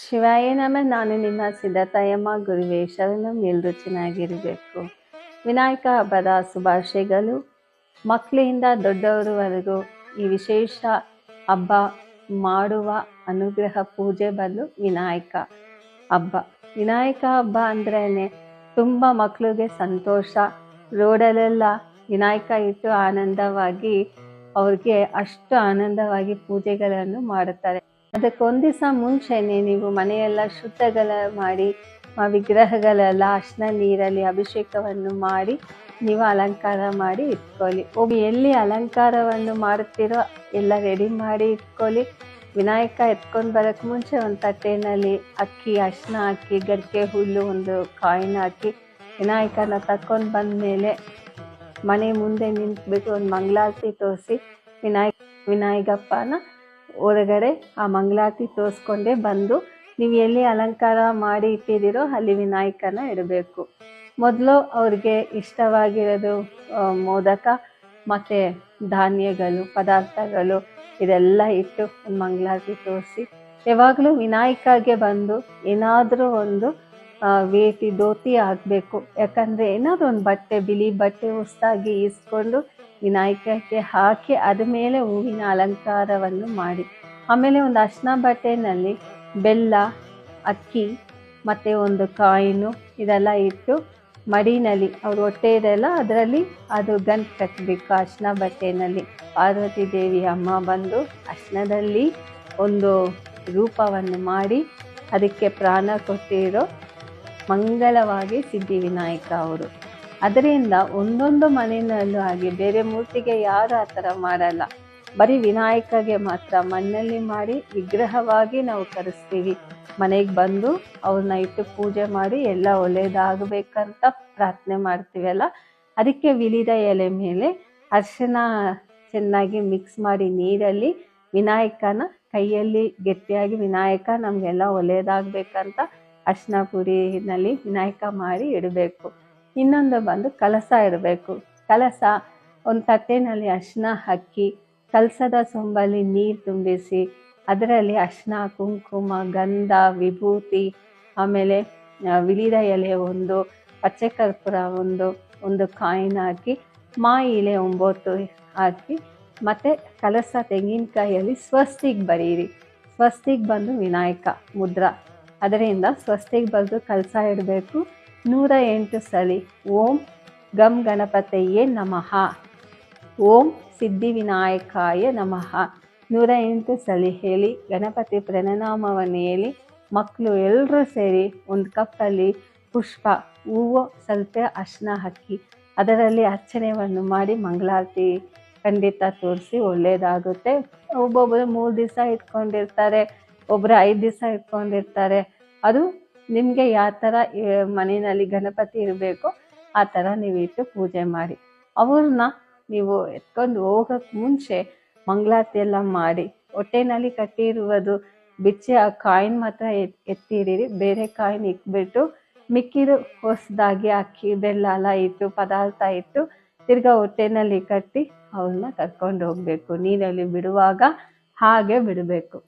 ಶಿವಾಯ ನಮ, ನಾನು ನಿಮ್ಮ ಸಿದ್ಧತಾಯಮ್ಮ ಗುರುವೇ, ಶರಣಂ, ಎಲ್ಲರೂ ಚೆನ್ನಾಗಿರಬೇಕು. ವಿನಾಯಕ ಹಬ್ಬದ ಶುಭಾಶಯಗಳು. ಮಕ್ಕಳಿಂದ ದೊಡ್ಡವರವರೆಗೂ ಈ ವಿಶೇಷ ಹಬ್ಬ ಮಾಡುವ ಅನುಗ್ರಹ, ಪೂಜೆ ಬಂದು ವಿನಾಯಕ ಹಬ್ಬ. ವಿನಾಯಕ ಹಬ್ಬ ಅಂದ್ರೇ ತುಂಬ ಮಕ್ಕಳಿಗೆ ಸಂತೋಷ. ರೋಡಲ್ಲೆಲ್ಲ ವಿನಾಯಕ ಇಟ್ಟು ಆನಂದವಾಗಿ ಅವ್ರಿಗೆ ಅಷ್ಟು ಆನಂದವಾಗಿ ಪೂಜೆಗಳನ್ನು ಮಾಡುತ್ತಾರೆ. ಅದಕ್ಕೊಂದು ದಿವಸ ಮುಂಚೆನೆ ನೀವು ಮನೆಯೆಲ್ಲ ಶುದ್ಧಗಳ ಮಾಡಿ ವಿಗ್ರಹಗಳೆಲ್ಲ ಅರ್ಶನ ನೀರಲ್ಲಿ ಅಭಿಷೇಕವನ್ನು ಮಾಡಿ, ನೀವು ಅಲಂಕಾರ ಮಾಡಿ ಇಟ್ಕೊಳ್ಳಿ. ಒಬ್ಬ ಎಲ್ಲಿ ಅಲಂಕಾರವನ್ನು ಮಾಡುತ್ತೀರೋ ಎಲ್ಲ ರೆಡಿ ಮಾಡಿ ಇಟ್ಕೊಳ್ಳಿ. ವಿನಾಯಕ ಎತ್ಕೊಂಡು ಬರೋಕ್ಕೆ ಮುಂಚೆ ಒಂದು ತಟ್ಟೆನಲ್ಲಿ ಅಕ್ಕಿ, ಅರ್ಶನ ಹಾಕಿ, ಗಡಿಕೆ ಹುಲ್ಲು ಒಂದು ಕಾಯಿನ್ ಹಾಕಿ, ವಿನಾಯಕನ ತಕ್ಕೊಂಡು ಬಂದ ಮೇಲೆ ಮನೆ ಮುಂದೆ ನಿಂತ್ಬಿಟ್ಟು ಒಂದು ಮಂಗಳಾರತಿ ತೋರಿಸಿ, ವಿನಾಯಕ, ವಿನಾಯಕಪ್ಪನ ಹೊರಗಡೆ ಆ ಮಂಗಳಾರತಿ ತೋರಿಸ್ಕೊಂಡೇ ಬಂದು ನೀವು ಎಲ್ಲಿ ಅಲಂಕಾರ ಮಾಡಿ ಇಟ್ಟಿದ್ದೀರೋ ಅಲ್ಲಿ ವಿನಾಯಕನ ಇಡಬೇಕು. ಮೊದಲು ಅವ್ರಿಗೆ ಇಷ್ಟವಾಗಿರೋದು ಮೋದಕ ಮತ್ತು ಧಾನ್ಯಗಳು, ಪದಾರ್ಥಗಳು ಇದೆಲ್ಲ ಇಟ್ಟು ಮಂಗಳಾರತಿ ತೋರಿಸಿ. ಯಾವಾಗಲೂ ವಿನಾಯಕಗೆ ಬಂದು ಏನಾದರೂ ಒಂದು ವೇಟಿ ದೋತಿ ಆಗಬೇಕು. ಯಾಕಂದರೆ ಏನಾದರೂ ಒಂದು ಬಟ್ಟೆ, ಬಿಳಿ ಬಟ್ಟೆ ಹೊಸ್ದಾಗಿ ಇಸ್ಕೊಂಡು ವಿನಾಯಕಕ್ಕೆ ಹಾಕಿ ಅದ ಮೇಲೆ ಹೂವಿನ ಅಲಂಕಾರವನ್ನು ಮಾಡಿ. ಆಮೇಲೆ ಒಂದು ಅರ್ಶಿನ ಬಟ್ಟೆನಲ್ಲಿ ಬೆಲ್ಲ, ಅಕ್ಕಿ, ಮತ್ತು ಒಂದು ಕಾಯಿನು ಇದೆಲ್ಲ ಇಟ್ಟು ಮಡಿನಲ್ಲಿ ಅವ್ರ ಹೊಟ್ಟೆ ಇದೆಲ್ಲ ಅದರಲ್ಲಿ ಅದು ಗಂಟು ಕಟ್ಟಬೇಕು ಅರ್ಶಿನ ಬಟ್ಟೆನಲ್ಲಿ. ಪಾರ್ವತಿ ದೇವಿ ಅಮ್ಮ ಬಂದು ಅರ್ಶಿನದಲ್ಲಿ ಒಂದು ರೂಪವನ್ನು ಮಾಡಿ ಅದಕ್ಕೆ ಪ್ರಾಣ ಕೊಟ್ಟಿರೋ ಮಂಗಳವಾಗಿ ಸಿದ್ಧಿವಿನಾಯಕ ಅವರು. ಅದರಿಂದ ಒಂದೊಂದು ಮನೆಯಲ್ಲೂ ಹಾಗೆ ಬೇರೆ ಮೂರ್ತಿಗೆ ಯಾರು ಆ ಥರ ಮಾಡಲ್ಲ ಬರೀ ವಿನಾಯಕಗೆ ಮಾತ್ರ ಮಣ್ಣಲ್ಲಿ ಮಾಡಿ ವಿಗ್ರಹವಾಗಿ ನಾವು ಕರೆಸ್ತೀವಿ. ಮನೆಗೆ ಬಂದು ಅವ್ರನ್ನ ಇಟ್ಟು ಪೂಜೆ ಮಾಡಿ ಎಲ್ಲ ಒಳ್ಳೇದಾಗಬೇಕಂತ ಪ್ರಾರ್ಥನೆ ಮಾಡ್ತೀವಲ್ಲ ಅದಕ್ಕೆ ವಿಲಿದ ಎಲೆ ಮೇಲೆ ಅರಿಶಿನ ಚೆನ್ನಾಗಿ ಮಿಕ್ಸ್ ಮಾಡಿ ನೀರಲ್ಲಿ ವಿನಾಯಕನ ಕೈಯಲ್ಲಿ ಗಟ್ಟಿಯಾಗಿ ವಿನಾಯಕ ನಮಗೆಲ್ಲ ಒಳ್ಳೇದಾಗಬೇಕಂತ ಅರ್ಶಿನ ಪುರಿನಲ್ಲಿ ವಿನಾಯಕ ಮಾಡಿ ಇಡಬೇಕು. ಇನ್ನೊಂದು ಬಂದು ಕಲಸ ಇರಬೇಕು ಕಲಸ ಒಂದು ತಟ್ಟೆನಲ್ಲಿ ಅರಿಶಿನ ಹಾಕಿ, ಕಲಸದ ಸೊಂಬಲ್ಲಿ ನೀರು ತುಂಬಿಸಿ, ಅದರಲ್ಲಿ ಅರಿಶಿನ ಕುಂಕುಮ, ಗಂಧ, ವಿಭೂತಿ, ಆಮೇಲೆ ವಿಲೀದ ಎಲೆ ಒಂದು, ಪಚ್ಚೆ ಕರ್ಪೂರ ಒಂದು ಒಂದು ಕಾಯಿನ ಹಾಕಿ, ಮಾ ಇಲೆ ಒಂಬತ್ತು ಹಾಕಿ, ಮತ್ತು ಕಲಸ ತೆಂಗಿನಕಾಯಿಯಲ್ಲಿ ಸ್ವಸ್ತಿಗೆ ಬರೀರಿ. ಸ್ವಸ್ತಿಗೆ ಬಂದು ವಿನಾಯಕ ಮುದ್ರ. ಅದರಿಂದ ಸ್ವಸ್ತಿಗೆ ಬರೆದು ಕಲಸ ಇಡಬೇಕು. ನೂರ ಎಂಟು ಸಲಿ ಓಂ ಗಂ ಗಣಪತಯೇ ನಮಃ. ಓಂ ಸಿದ್ಧಿವಿನಾಯಕಾಯ ನಮಃ. ನೂರ ಎಂಟು ಸಲಿ ಹೇಳಿ ಗಣಪತಿ ಪ್ರಣನಾಮವನ್ನು ಹೇಳಿ ಮಕ್ಕಳು ಎಲ್ಲರೂ ಸೇರಿ ಒಂದು ಕಪ್ಪಲ್ಲಿ ಪುಷ್ಪ, ಹೂವು, ಸ್ವಲ್ಪ ಅರ್ಶನ ಹಾಕಿ ಅದರಲ್ಲಿ ಅರ್ಚನೆಯನ್ನು ಮಾಡಿ ಮಂಗಳಾರತಿ ಖಂಡಿತ ತೋರಿಸಿ ಒಳ್ಳೆಯದಾಗುತ್ತೆ. ಒಬ್ಬೊಬ್ಬರು ಮೂರು ದಿವಸ ಇಟ್ಕೊಂಡಿರ್ತಾರೆ, ಒಬ್ಬರು ಐದು ದಿವಸ ಇಟ್ಕೊಂಡಿರ್ತಾರೆ. ಅದು ನಿಮಗೆ ಯಾವ ಥರ ಮನೆಯಲ್ಲಿ ಗಣಪತಿ ಇರಬೇಕು ಆ ಥರ ನೀವು ಇಟ್ಟು ಪೂಜೆ ಮಾಡಿ. ಅವ್ರನ್ನ ನೀವು ಎತ್ಕೊಂಡು ಹೋಗೋಕ್ಕೆ ಮುಂಚೆ ಮಂಗಳಾರತಿ ಎಲ್ಲ ಮಾಡಿ, ಹೊಟ್ಟೆನಲ್ಲಿ ಕಟ್ಟಿರುವುದು ಬಿಚ್ಚಿ ಆ ಕಾಯಿನ್ ಮಾತ್ರ ಎತ್ ಎತ್ತಿಡಿರಿ ಬೇರೆ ಕಾಯಿನ್ ಇಕ್ಬಿಟ್ಟು ಮಿಕ್ಕಿರು ಹೊಸದಾಗಿ ಅಕ್ಕಿ ಬೆಲ್ಲ ಎಲ್ಲ ಇಟ್ಟು, ಪದಾರ್ಥ ಇಟ್ಟು ತಿರ್ಗಾ ಹೊಟ್ಟೆನಲ್ಲಿ ಕಟ್ಟಿ ಅವ್ರನ್ನ ಕರ್ಕೊಂಡು ಹೋಗಬೇಕು. ನೀರಲ್ಲಿ ಬಿಡುವಾಗ ಹಾಗೆ ಬಿಡಬೇಕು.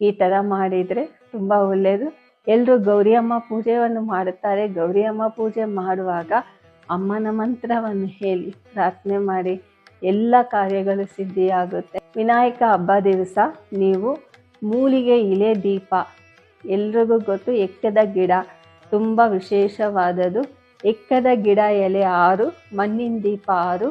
ಈ ಥರ ಮಾಡಿದರೆ ತುಂಬ ಒಳ್ಳೆಯದು ಎಲ್ಲರೂ ಗೌರಿಯಮ್ಮ ಪೂಜೆಯನ್ನು ಮಾಡುತ್ತಾರೆ. ಗೌರಿಯಮ್ಮ ಪೂಜೆ ಮಾಡುವಾಗ ಅಮ್ಮನ ಮಂತ್ರವನ್ನು ಹೇಳಿ, ಪ್ರಾರ್ಥನೆ ಮಾಡಿ, ಎಲ್ಲ ಕಾರ್ಯಗಳು ಸಿದ್ಧಿಯಾಗುತ್ತೆ. ವಿನಾಯಕ ಹಬ್ಬ ದಿವಸ ನೀವು ಮೂಲಿಗೆ ಇಲೆ ದೀಪ, ಎಲ್ರಿಗೂ ಗೊತ್ತು, ಎಕ್ಕದ ಗಿಡ, ತುಂಬ ವಿಶೇಷವಾದದು ಎಕ್ಕದ ಗಿಡ ಎಲೆ ಆರು, ಮಣ್ಣಿನ ದೀಪ ಆರು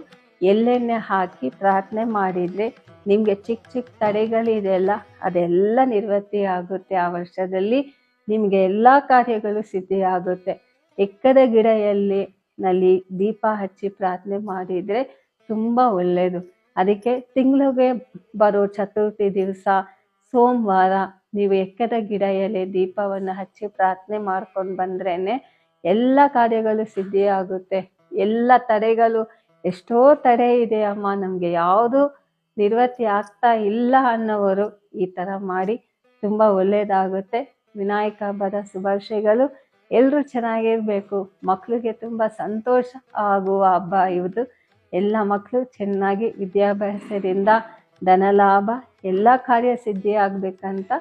ಎಳ್ಳೆಣ್ಣೆ ಹಾಕಿ ಪ್ರಾರ್ಥನೆ ಮಾಡಿದರೆ ನಿಮಗೆ ಚಿಕ್ಕ ಚಿಕ್ಕ ತಡೆಗಳಿದೆಯಲ್ಲ ಅದೆಲ್ಲ ನಿವೃತ್ತಿ ಆಗುತ್ತೆ ಆ ವರ್ಷದಲ್ಲಿ. ನಿಮಗೆ ಎಲ್ಲ ಕಾರ್ಯಗಳು ಸಿದ್ಧಿಯಾಗುತ್ತೆ. ಎಕ್ಕದ ಗಿಡ ಎಲ್ಲಿ ನಲ್ಲಿ ದೀಪ ಹಚ್ಚಿ ಪ್ರಾರ್ಥನೆ ಮಾಡಿದರೆ ತುಂಬ ಒಳ್ಳೆಯದು ಅದಕ್ಕೆ ತಿಂಗಳಿಗೆ ಬರೋ ಚತುರ್ಥಿ ದಿವಸ, ಸೋಮವಾರ ನೀವು ಎಕ್ಕದ ಗಿಡ ದೀಪವನ್ನು ಹಚ್ಚಿ ಪ್ರಾರ್ಥನೆ ಮಾಡ್ಕೊಂಡು ಬಂದ್ರೇ ಎಲ್ಲ ಕಾರ್ಯಗಳು ಸಿದ್ಧಿಯಾಗುತ್ತೆ. ಎಲ್ಲ ತಡೆಗಳು, ಎಷ್ಟೋ ತಡೆ ಇದೆ ಅಮ್ಮ, ನಮಗೆ ಯಾವುದು ನಿರ್ವೃತ್ತಿ ಆಗ್ತಾ ಇಲ್ಲ ಅನ್ನೋವರು ಈ ಥರ ಮಾಡಿ ತುಂಬ ಒಳ್ಳೆಯದಾಗುತ್ತೆ ವಿನಾಯಕ ಹಬ್ಬದ ಶುಭಾಶಯಗಳು ಎಲ್ಲರೂ ಚೆನ್ನಾಗಿರಬೇಕು. ಮಕ್ಕಳಿಗೆ ತುಂಬ ಸಂತೋಷ ಆಗುವ ಹಬ್ಬ ಇವುದು ಎಲ್ಲ ಮಕ್ಕಳು ಚೆನ್ನಾಗಿ ವಿದ್ಯಾಭ್ಯಾಸದಿಂದ ಧನಲಾಭ ಎಲ್ಲ ಕಾರ್ಯ ಸಿದ್ಧಿ ಆಗಬೇಕಂತ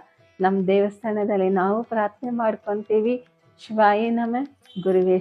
ನಮ್ಮ ದೇವಸ್ಥಾನದಲ್ಲಿ ನಾವು ಪ್ರಾರ್ಥನೆ ಮಾಡ್ಕೊತೀವಿ. ಶಿವಾಯಿ ನಮ. ಗುರುವೇ